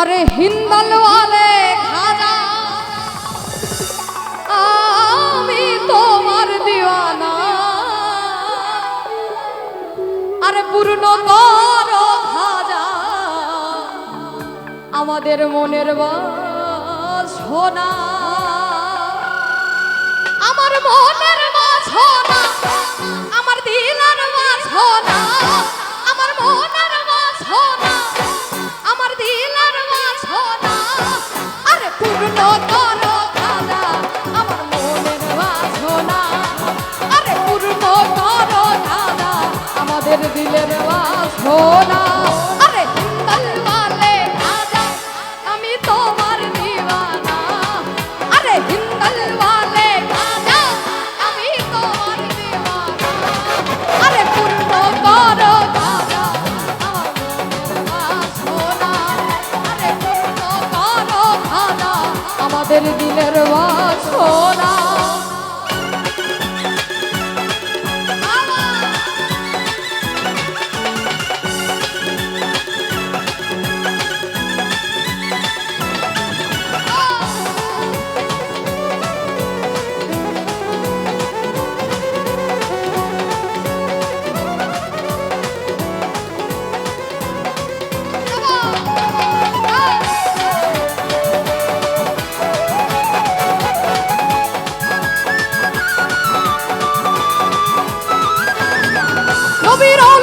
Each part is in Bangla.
আরে হিন্দলওয়ালে খাজা, আমি তোমার দিওয়ানা। আরে পূর্ণ কর খাজা, আমাদের মনের সোনা আমার মনের সোনা আমার দিলা solas David.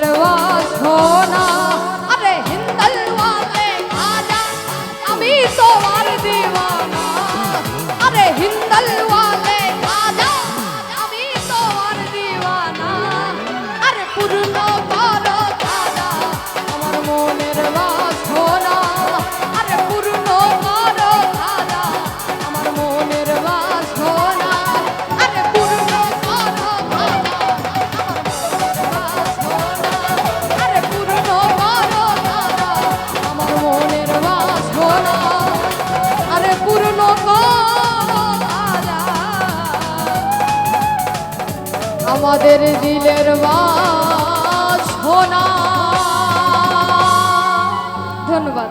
सर्वास हो আমাদের দিলের মা ধন্যবাদ।